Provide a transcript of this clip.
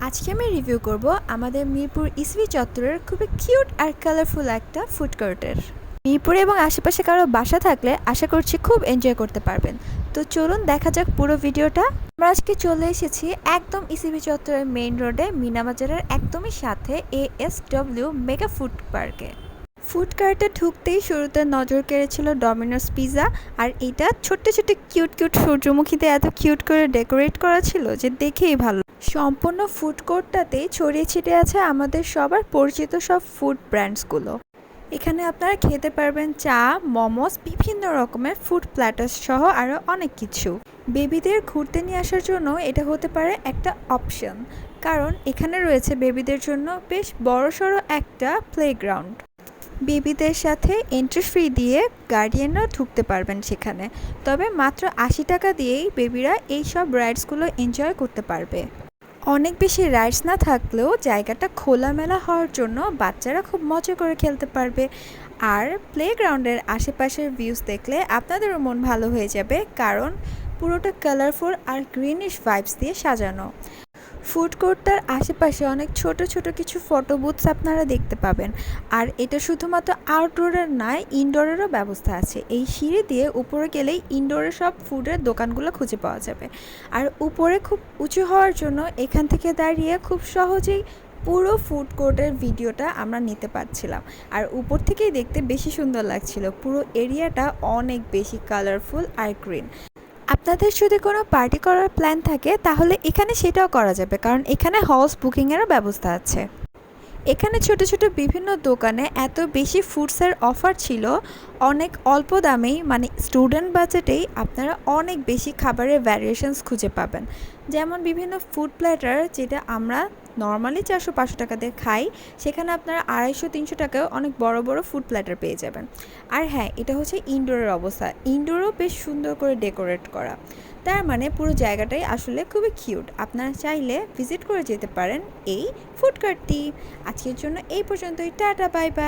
আজকে আমি রিভিউ করব আমাদের মিরপুর ইসবি চত্বরের খুবই কিউট আর কালারফুল একটা ফুড কোর্টের মিরপুরে এবং আশেপাশে কারও বাসা থাকলে আশা করছি খুব এনজয় করতে পারবেন। তো চলুন দেখা যাক পুরো ভিডিওটা আমরা আজকে চলে এসেছি একদম ইসিবি চত্বরের মেইন রোডে মিনাবাজারের একদমই সাথে A S W mega food পার্কে ফুড কার্টে ঢুকতেই শুরুতে নজর কেড়েছিল ডমিনোস পিৎজা আর এটা ছোট্ট ছোট্ট কিউট কিউট সূর্যমুখীতে এত কিউট করে ডেকোরেট করা ছিল যে দেখেই ভালো সম্পূর্ণ ফুড কোর্টটাতেই ছড়িয়ে ছিটিয়ে আছে আমাদের সবার পরিচিত সব ফুড ব্র্যান্ডসগুলো এখানে আপনারা খেতে পারবেন চা মোমোস বিভিন্ন রকমের ফুড প্ল্যাটার্স সহ আরও অনেক কিছু। বেবিদের ঘুরতে নিয়ে আসার জন্য এটা হতে পারে একটা অপশন কারণ এখানে রয়েছে বেবিদের জন্য বেশ বড়সড় একটা প্লেগ্রাউন্ড বেবিদের সাথে এন্ট্রি ফ্রি দিয়ে গার্ডিয়ানরা ঢুকতে পারবেন সেখানে, তবে মাত্র আশি টাকা দিয়েই বেবিরা এই সব রাইডসগুলো এনজয় করতে পারবে। অনেক বেশি রাইডস না থাকলেও জায়গাটা খোলামেলা হওয়ার জন্য বাচ্চারা খুব মজা করে খেলতে পারবে। আর প্লেগ্রাউন্ডের আশেপাশের ভিউজ দেখলে আপনাদেরও মন ভালো হয়ে যাবে, কারণ পুরোটা কালারফুল আর গ্রিনিশ ভাইবস দিয়ে সাজানো। ফুড কোর্টটার আশেপাশে অনেক ছোট ছোট কিছু ফটো বুথস আপনারা দেখতে পাবেন। আর এটা শুধুমাত্র আউটডোরের নয় ইনডোরেরও ব্যবস্থা আছে। এই সিঁড়ি দিয়ে উপরে গেলেই ইনডোরের সব ফুডের দোকানগুলো খুঁজে পাওয়া যাবে। আর উপরে খুব উঁচু হওয়ার জন্য এখান থেকে দাঁড়িয়ে খুব সহজেই পুরো ফুড কোর্টের ভিডিওটা আমরা নিতে পারছিলাম। আর উপর থেকেই দেখতে বেশি সুন্দর লাগছিল। পুরো এরিয়াটা অনেক বেশি কালারফুল আর গ্রিন আপনাদের যদি কোনো পার্টি করার প্ল্যান থাকে, তাহলে এখানে সেটাও করা যাবে। কারণ এখানে হাউস বুকিংয়েরও ব্যবস্থা আছে। এখানে ছোট ছোট বিভিন্ন দোকানে এত বেশি ফুডসের অফার ছিল, অনেক অল্প দামেই মানে স্টুডেন্ট বাজেটেই আপনারা অনেক বেশি খাবারের ভ্যারিয়েশনস খুঁজে পাবেন। যেমন বিভিন্ন ফুড প্ল্যাটার যেটা আমরা নর্মালি চারশো পাঁচশো টাকা দিয়ে খাই, সেখানে আপনারা আড়াইশো, তিনশো টাকায় অনেক বড় বড় ফুড প্ল্যাটার পেয়ে যাবেন। আর হ্যাঁ এটা হচ্ছে ইনডোরের অবস্থা। ইনডোরও বেশ সুন্দর করে ডেকোরেট করা। তার মানে পুরো জায়গাটাই আসলে খুবই কিউট আপনারা চাইলে ভিজিট করে যেতে পারেন এই ফুড কার্টটি আজকের জন্য এই পর্যন্তই। Tata bye bye